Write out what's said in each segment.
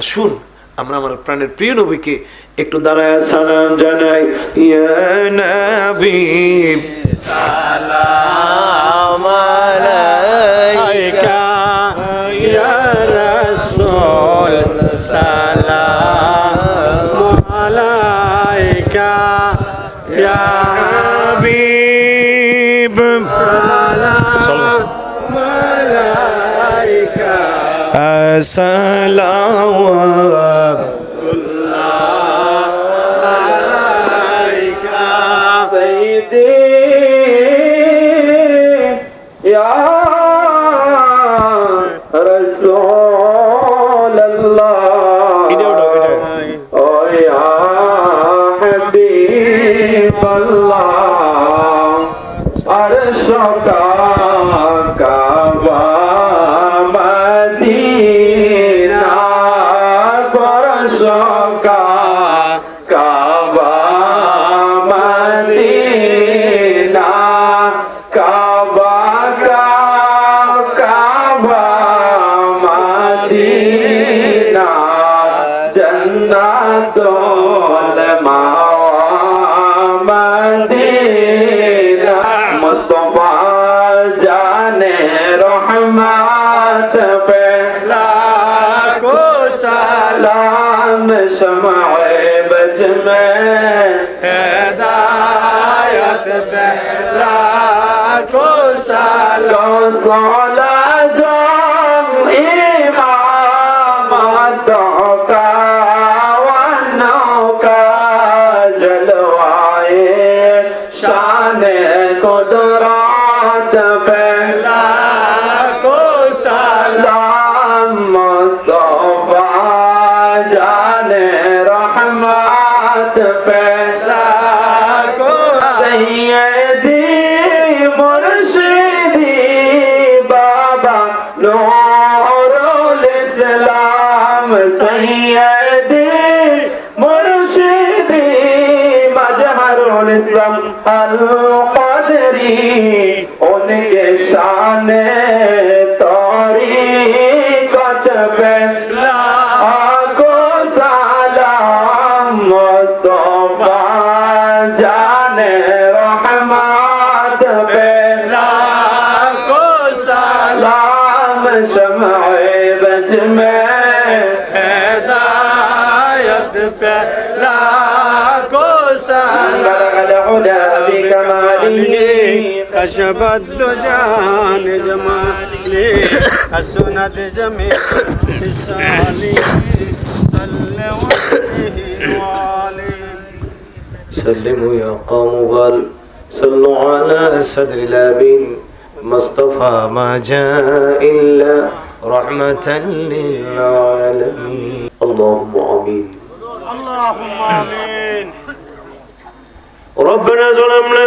আসুন, আমরা আমার প্রাণের প্রিয় নবীকে একটু দাঁড়ায় সালাম জানাই। ইয়া নবী, সালাম আলাইকা। ইয়া রাসূল, সালাম আলাইকা। ইয়া হাবিব, সালাম سلام. عليك سيدي يا رسول الله. সালাম كشف الدجان جمالي حسنت جميع خصالي صل وسلم عليه سلموا يا قوم بل صلوا على صدر الأمين. مصطفى ما جاء إلا رحمة للعالمين. اللهم آمين. اللهم آمين. ربنا ظلمنا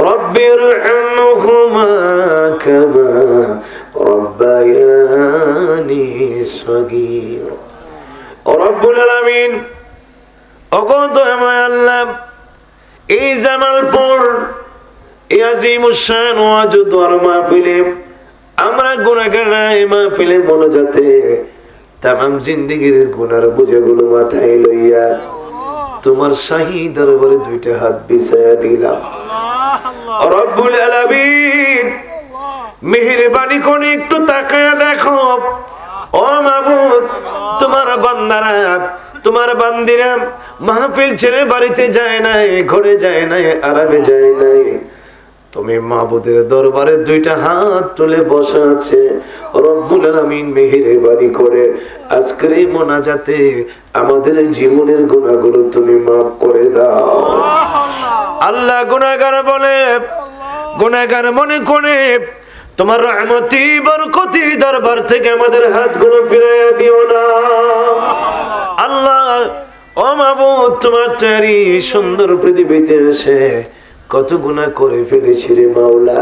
رب ارحمهما كما ربياني صغيرا رب العالمين অগত আমায় আল্লাহ এই জামালপুর এই আজিম উসান ওয়াজুদ আর মাহফিলে আমরা গুণাগার এই মাহফিলে মনোজাতে তাম জিন্দিগির গুনার বুঝেগুলো মাথায় লইয়া তোমার শাহী দরবারে দুইটা হাত বিছায়া দিলাম। রব্বুল আলামিন মেহেরবানি কোন একটু তাকায়া দেখো। ও মাবুদ তোমার বান্দারা তোমার বান্দিরা মাহফিল ছেড়ে বাড়িতে যায় নাই ঘরে যায় নাই আরামে যায় নাই। তুমি মাহবুদের দরবারে দুইটা হাত তুলে বসা আছে। রব্বুল আলামিন মেহেরবানি করে আজকের এই মোনাজাতে আমাদের জীবনের গুণাগুলো তুমি মাফ করে দাও। আল্লাহ গুনাহগার বলে গুনাহগার মনে করে তোমার রহমতি বরকতি দরবার থেকে আমাদের হাতগুলো ফিরাইয়া দিও না। আল্লাহ ও মাবুদ তোমার তৈরি সুন্দর পৃথিবীতে এসে কত গুণা করে ফেলেছি রে মাওলা।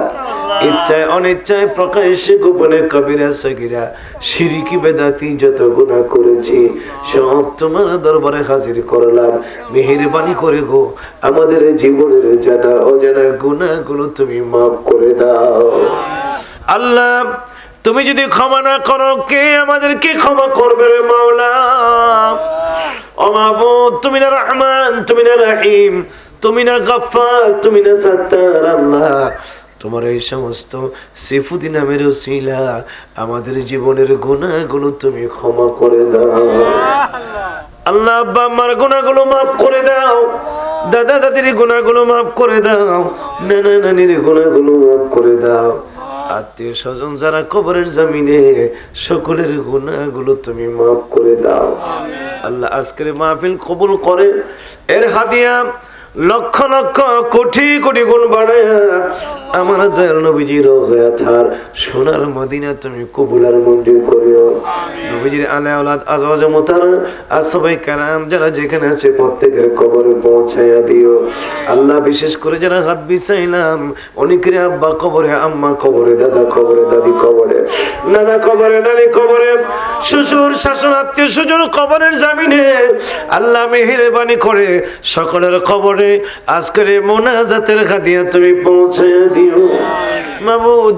ইচ্ছায় অনিচ্ছায় প্রকাশ্যে গোপনে কবিরা সগিরা সিরিকি বেদাতি যত গুণা করেছি সব তোমার দরবারে হাজির করলাম। মেহেরবানি করে গো আমাদের জীবনের জানা অজানা গুণাগুলো তুমি মাফ করে দাও। আল্লাহ তুমি যদি ক্ষমা না করো কে আমাদেরকে ক্ষমা করবে রে মাওলা? অমাবুদ তুমি না রহমান তুমি না রাহিম। তুমি না গফফার, তুমি না সত্তার, আল্লাহ। তোমার এই সমস্ত সিফুদি নামের ওসিলা আমাদের জীবনের গুণাগুলো তুমি ক্ষমা করে দাও। আল্লাহ আব্বা, আমার গুণাগুলো মাফ করে দাও। দাদা, দাদির গুণাগুলো মাফ করে দাও। নানা নানির গুণাগুলো মাফ করে দাও। আত্মীয় স্বজন যারা কবরের জমিনে, সকলের গুণাগুলো তুমি মাফ করে দাও। আল্লাহ আজকের মাহফিল কবুল করে। এর হাদিয়া লক্ষ লক্ষ কোটি কোটি গুণ বাড়ায়। আমার দয়াল নবীজি রোজায় থার সোনার মদিনা তুমি কবুল আর মঞ্জুর করিও। নবীজির আলে আওলাদ আজওয়াজ মুতারা আর সবাই কারাম যারা যেখানে আছে প্রত্যেকের কবরে পৌঁছাইয়া দিও। আল্লাহ বিশেষ করে যারা হাত বিছাইলাম, অনেকের আব্বা কবরে, আম্মা কবরে, দাদা কবরে, দাদি কবরে। নানা কবরে, নানি কবরে, শ্বশুর শাশুর আত্মীয় স্বজন কবরের জামিনে আল্লাহ মেহেরবানি করে সকলের কবরে আজকের মোনাজাতের খাদিয়া তুমি পৌঁছে দিও।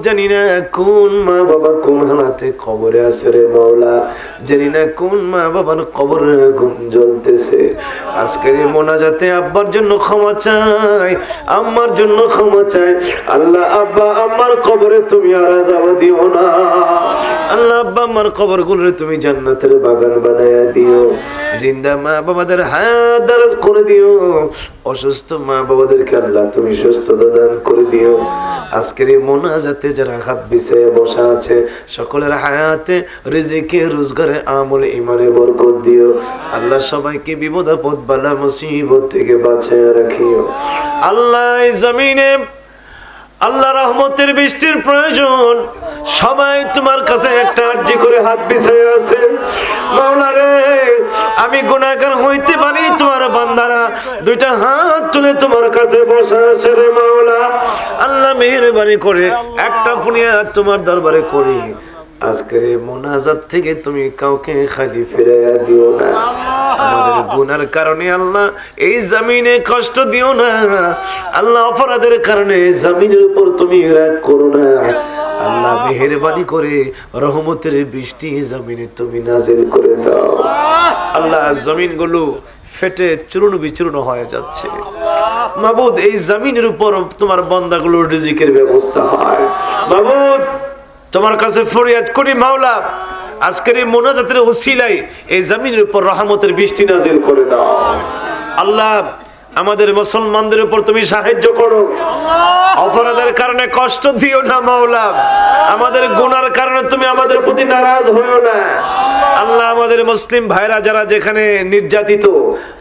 জানি না কোন মা বাবা কোন হালাতে কবরে আছে রে মাওলা, জানি না কোন মা বাবার কবরে আগুন জ্বলতেছে। আজকের মোনাজাতে আব্বার জন্য ক্ষমা চাই, আম্মার জন্য ক্ষমা চাই। আল্লাহ, আব্বা আমার কবরে তুমি আর যাওয়া দিও না। আল্লাহ আব্বা আমার কবর গুলোরে তুমি জান্নাতের বাগান বানায়া দিও। জিন্দা মা বাবাদের দারাজ করে দিও। অসুস্থ মা বাবাদেরকে আল্লাহ তুমি সুস্থতা দান করে দিও। আজকের এই মোনাজাতে যারা হাত বসা আছে, সকলের হায়াতে, রিজিকে, রোজগারে, আমল ইমানে বরকত দিও। আল্লাহ সবাইকে বিপদ আপদ, বালা মুসিবত থেকে বাঁচায় রাখিও। আল্লাহ জমিনে আল্লাহ রহমতের বৃষ্টির প্রয়োজন। সবাই তোমার কাছে একটা আর্জি করে হাত বিছাই আছে। আমি গুণাগার হইতে পারি তোমার বান্দারা? দুইটা হাত তুলে তোমার কাছে বসা আছে রে মাওলা। আল্লাহ মেহরবানি করে একটা ফুনিয়া তোমার দরবারে করি। আজকের এই মোনাজাত থেকে তুমি কাউকে খালি ফিরাইয়া দিও না। আমাদের গুনার কারণে আল্লাহ এই জমিনে কষ্ট দিও না। আল্লাহ অপরাধের কারণে জমিনের উপর তুমি রাগ করো না। আল্লাহ মেহেরবানি করে রহমতের বৃষ্টি জমিনে তুমি নাজিল করে দাও। আল্লাহ! জমিনগুলো ফেটে চূর্ণ বিচূর্ণ হয়ে যাচ্ছে। মাবুদ এই জমিনের উপর তোমার বন্দাগুলোর রিজিকের ব্যবস্থা হয়। মাবুদ! তোমার কাছে ফরিয়াদ করি, মাওলা। আজকের এই মোনাজাতের ওসিলাই এই জমিনের উপর রহমতের বৃষ্টি নাজিল করে দাও। আল্লাহ, আমাদের মুসলমানদের উপর তুমি সাহায্য করো। অপরাধের কারণে কষ্ট দিও না, মাওলা। আমাদের গুনার কারণে তুমি আমাদের প্রতি নারাজ হইও না। আল্লাহ, আমাদের মুসলিম ভাইরা যারা যেখানে নির্যাতিত,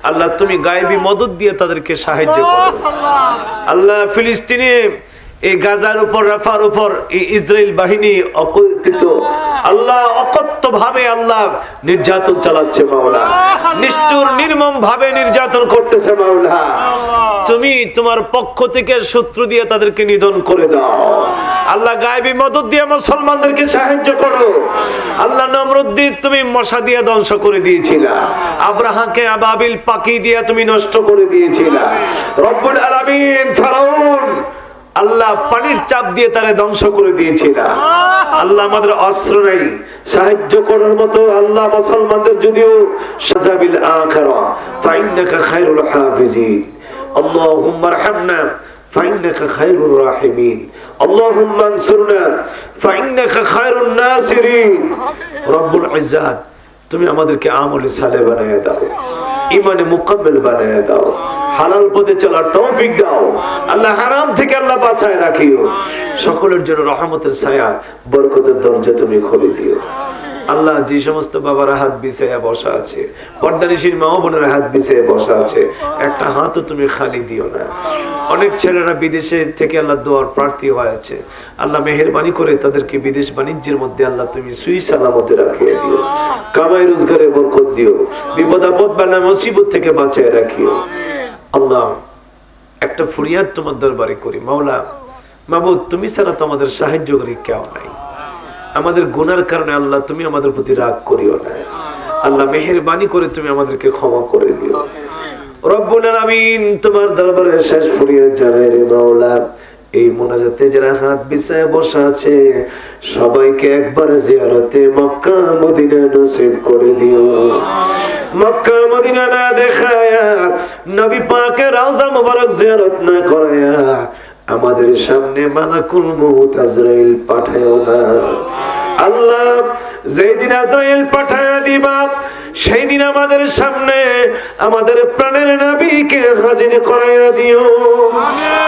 আল্লাহ তুমি গায়েবী মদত দিয়ে তাদেরকে সাহায্য করো। আল্লাহ, ফিলিস্তিনে এই গাজার উপর, রাফার উপর ইসরায়েল বাহিনী অকথিত আল্লাহ অকথ্য ভাবে আল্লাহ নির্যাতন চালাচ্ছে মাওলা। নিষ্ঠুর নির্মম ভাবে নির্যাতন করতেছে মাওলা। তুমি তোমার পক্ষ থেকে শত্রু দিয়ে তাদেরকে নিধন করে দাও। আল্লাহ গায়েবী মদত দিয়ে মুসলমানদেরকে সাহায্য করো। আল্লাহ নমরুদ্দিন, তুমি মশা দিয়ে ধ্বংস করে দিয়েছিলা। আব্রাহাকে আবাবিল পাখি দিয়ে তুমি নষ্ট করে দিয়েছিলা। রব্বুল আলামিন, ফারাউন আল্লাহ পানির চাপ দিয়ে তারা ধ্বংস করে দিয়েছিল। আল্লাহ আমাদের অস্ত্র নাই, সাহায্য করার মতো আল্লাহ মুসলমানদের যদিও সাজাবিল আখারা, ফাইন্নাকা খায়রুল হাফিজিন। আল্লাহুম্মা আরহামনা, ফাইন্নাকা খায়রুর রাহিমিন। আল্লাহুম্মা আনসুরনা, ফাইন্নাকা খায়রুন নাসিরিন। রব্বুল ইজ্জাত, তুমি আমাদেরকে আমলে সালে বানায় দাও ইমানে মুকাম্মেল বানায় দাও। হালাল পথে চলার তৌফিক দাও। আল্লাহ হারাম থেকে আল্লাহ বাঁচায় রাখিও। সকলের জন্য রহমতের ছায়া, বরকতের দরজা তুমি খুলে দিও। আল্লাহ যে সমস্ত বাবারা হাত বিছাইয়া বসা আছে পর্দানিসীর মা বোনেরা হাত বিছাইয়া বসা আছে, একটা হাতও তুমি খালি দিও না। অনেক ছেলেরা বিদেশে থেকে আল্লাহ দোয়ার প্রার্থী হয়ে আছে। আল্লাহ মেহরবানি করে তাদেরকে বিদেশ বাণিজ্যের মধ্যে আল্লাহ তুমি সুই সালামতে রাখিয়ে দিও। কামাই রোজগারে বরকত দিও। বিপদ আপদ বালা মুসিবত থেকে বাঁচায় রাখিও। আল্লাহ, একটা ফুরিয়াদ তোমার দরবারে করি। মাওলা, মাবুদ, তুমি ছাড়া তো আমাদের সাহায্য করি কেউ নাই। আমাদের গুনার কারণে আল্লাহ, তুমি আমাদের প্রতি রাগ করিও না। আল্লাহ, মেহেরবানি করে তুমি আমাদেরকে ক্ষমা করে দিও। রব্বুল আলামিন, তোমার দরবারে শেষ জানাই রে মাওলা। এই মোনাজাতে যারা হাত বিছায় বসা আছে, সবাইকে একবার জিয়ারতে মক্কা মদিনা নসিব করে দিও। মক্কা মদিনা না দেখায়া নবী পাকে রওজা মোবারক জিয়ারত না করায়া আমাদের সামনে মালাকুল মউত আজরাইল পাঠায়ও না। আল্লাহ যেই দিন আজরাইল পাঠায়া দিবা সেই দিন আমাদের সামনে আমাদের প্রাণের নবীকে হাজির করাইয়া দিও।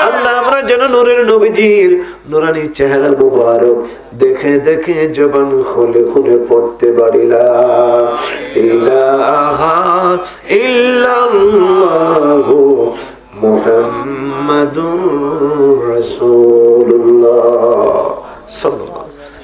আল্লাহ আমরা যেন নূরের নবীজির নুরানি চেহারা মুবারক দেখে দেখে জবান খুলে খুলে পড়তে পারিলাম। ইলাহা ইল্লাল্লাহু মুহাম্মাদুর রাসূলুল্লাহ। সাল্লাল্লাহু